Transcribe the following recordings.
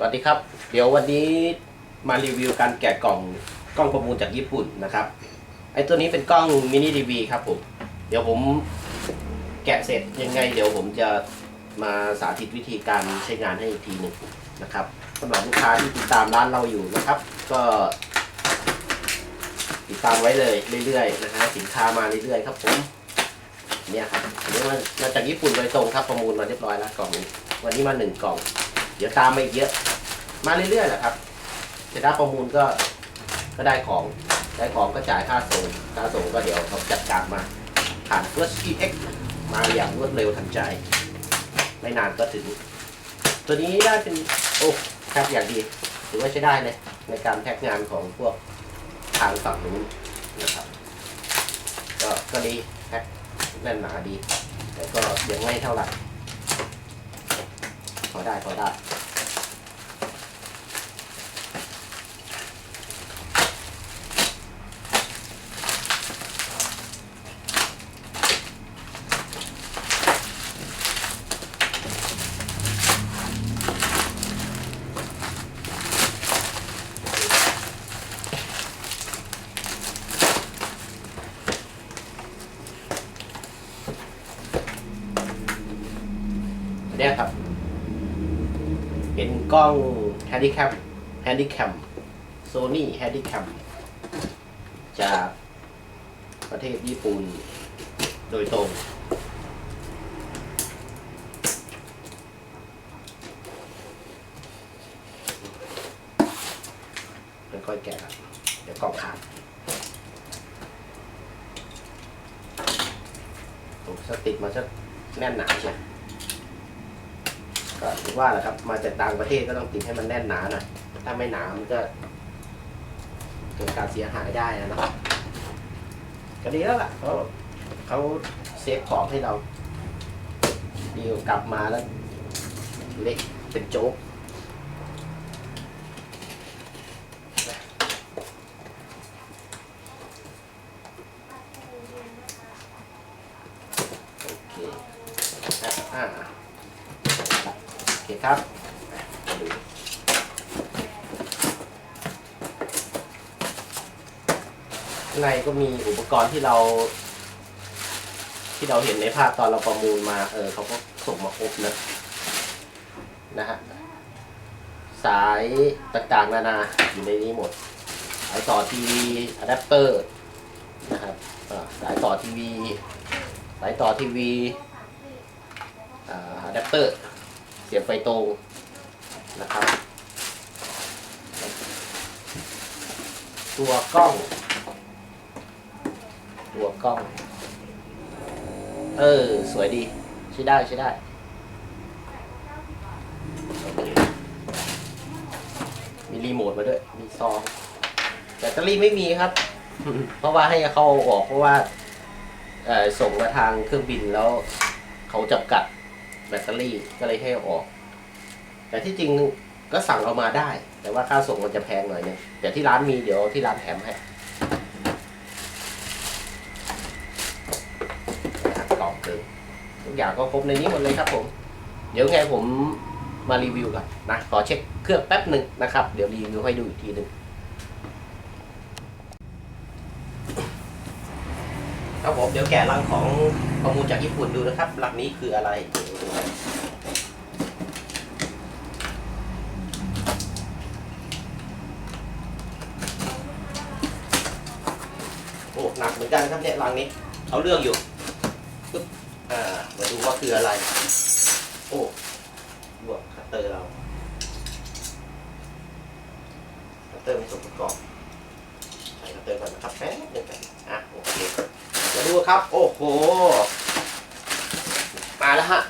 สวัสดีครับ เดี๋ยววันนี้มารีวิวการแกะกล่องกล้องประมูลจากญี่ปุ่นนะครับ ไอตัวนี้เป็นกล้องมินิดีวีครับผม เดี๋ยวผมแกะเสร็จยังไง เดี๋ยวผมจะมาสาธิตวิธีการใช้งานให้อีกทีหนึ่งนะครับสำหรับลูกค้าที่ติดตามร้านเราอยู่นะครับ ก็ติดตามไว้เลยเรื่อยๆนะฮะสินค้ามาเรื่อยๆครับผมเนี่ยครับอันนี้มามาจากญี่ปุ่นโดยตรงครับประมูลมาเรียบร้อยแล้วกล่องนี้วันนี้มาหนึ่งกล่อง เดี๋ยวตามมาอีกเยอะ มาเรื่อยๆแหละครับเสร็จแล้วประมูลก็ก็ได้ของได้ของก็จ่ายค่าส่งค่าส่งก็เดี๋ยวเขาจัดการมาผ่าน First PX มาอย่างรวดเร็วทันใจ ไม่นานก็ถึง ตัวนี้ได้เป็นโอ้ครับอย่างดีถือว่าใช้ได้เลยในการแพ็กงานของพวกทางฝั่งนู้นนะครับ ก็ก็ดีแพ็กแน่นหนาดี แต่ก็ยังไม่เท่าไหร่ อได้พอได้เนี่ยครับ เป็นกล้อง Handycam Handycam Sony Handycam จากประเทศญี่ปุ่นโดยตรง ค่อยๆแกะเดี๋ยวกล้องขาดโอ้สติกมาซะแน่นหนาใช่ไหม ก็ถือว่าแหละครับ มาจากต่างประเทศก็ต้องติดให้มันแน่นหนาหน่อยถ้าไม่หนามันก็เกิดการเสียหายได้นะเนาะก็ดีแล้วล่ะเขาเขาเซฟของให้เราดีกว่ากลับมาแล้ว เละเป็นโจ๊กโอเคอะอะโอเครับข้างในก็มีอุปกรณ์ที่เรา ที่เราเห็นในภาพตอนเราประมูลมา เออเขาก็ส่งมาครบนะนะฮะสายต่างๆนานาอยู่ในนี้หมด สายต่อทีวีอะแดปเตอร์นะครับสายต่อทีวี สายต่อทีวีอะแดปเตอร์ เสียบไฟตรงนะครับ ตัวกล้อง ตัวกล้อง เออ สวยดี ใช้ได้ใช้ได้มีรีโมทมาด้วย มีซองแบตเตอรี่ไม่มีครับ เพราะว่าให้เขาออกเพราะว่าส่งมาทางเครื่องบินแล้วเขาจำกัด แบตเตอรี่ก็เลยให้เอาออก แต่ที่จริงก็สั่งเอามาได้ แต่ว่าค่าส่งมันจะแพงหน่อยนึงเดี๋ยวที่ร้านมีเดี๋ยวที่ร้านแถมให้กล่องคือทุกอย่างก็ครบในนี้หมดเลยครับผม เดี๋ยวไงผมมารีวิวกันนะ ขอเช็คเครื่องแป๊บหนึ่งนะครับ เดี๋ยวรีวิวให้ดูอีกทีหนึ่ง ครับผมเดี๋ยวแกะลังของประมูลจากญี่ปุ่นดูนะครับลังนี้คืออะไรโอ้หนักเหมือนกันครับเนี่ยรังนี้เอาเรื่องอยู่ปึ๊บอ่ามาดูว่าคืออะไร โอ้บวกคัตเตอร์เราคัตเตอร์เป็นส่วนประกอบใส่คัตเตอร์ก่อนนะครับแป๊บหนึงกันอะโอเค ดูครับ โอ้โห มาแล้วฮะ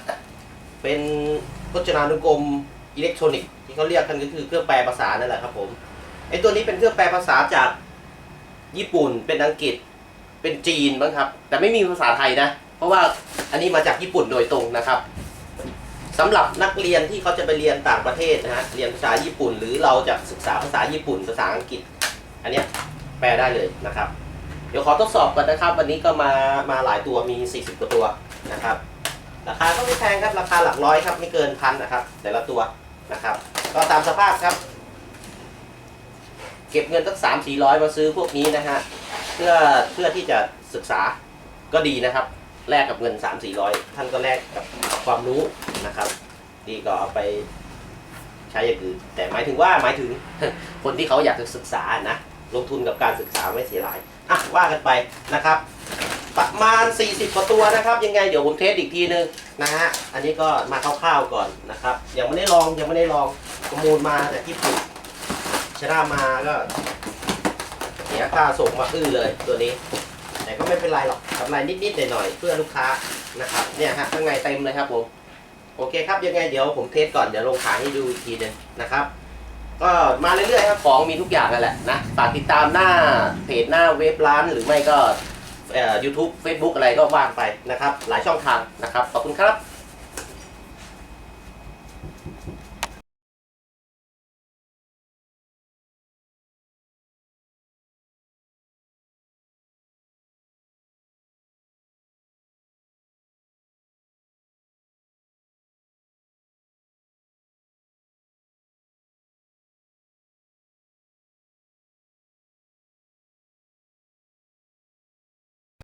เป็นพจนานุกรมอิเล็กทรอนิกส์ที่เขาเรียกกันก็คือเครื่องแปลภาษานั่นแหละครับผมไอตัวนี้เป็นเครื่องแปลภาษาจากญี่ปุ่น เป็นอังกฤษ เป็นจีนบ้างครับ แต่ไม่มีภาษาไทยนะ เพราะว่าอันนี้มาจากญี่ปุ่นโดยตรงนะครับสำหรับนักเรียนที่เขาจะไปเรียนต่างประเทศนะฮะ เรียนภาษาญี่ปุ่น หรือเราจะศึกษาภาษาญี่ปุ่น ภาษาอังกฤษ อันเนี้ยแปลได้เลยนะครับ เดี๋ยวขอทดสอบก่อนนะครับ วันนี้ก็มามาหลายตัวมี 40 กว่าตัวนะครับ ราคาก็ไม่แพงครับ ราคาหลักร้อยครับไม่เกินพันนะครับ แต่ละตัวนะครับ ก็ตามสภาพครับ เก็บเงินสักสามสี่ร้อยมาซื้อพวกนี้นะฮะเพื่อเพื่อที่จะศึกษาก็ดีนะครับแลกกับเงินสามสี่ร้อยท่านก็แลกกับความรู้นะครับ ดีก็เอาไปใช้อย่างอื่นแต่หมายถึงว่าหมายถึงคนที่เขาอยากจะศึกษานะ ลงทุนกับการศึกษาไม่เสียหลายอะว่ากันไปนะครับ ประมาณ 40กว่าตัวนะครับ ยังไงเดี๋ยวผมเทสอีกทีนึงนะฮะอันนี้ก็มาคร่าวๆก่อนนะครับยังไม่ได้ลองยังไม่ได้ลองประมูลมาแต่ที่ปุ่นชนะมาก็เสียค่าส่งมาอื้อเลยตัวนี้ แต่ก็ไม่เป็นไรหรอกกำไรนิดๆหน่อยๆเพื่อลูกค้านะครับเนี่ยฮะข้างในเต็มเลยครับผมโอเคครับยังไงเดี๋ยวผมเทสก่อนเดี๋ยวลงขายให้ดูอีกทีหนึงนะครับ ก็มาเรื่อยๆครับของมีทุกอย่างนั่นแหละนะฝากติดตามหน้าเพจหน้าเว็บร้านหรือไม่ก็ยูทูบเฟซบุ๊กอะไรก็ว่างไปนะครับ หลายช่องทางนะครับ ขอบคุณครับ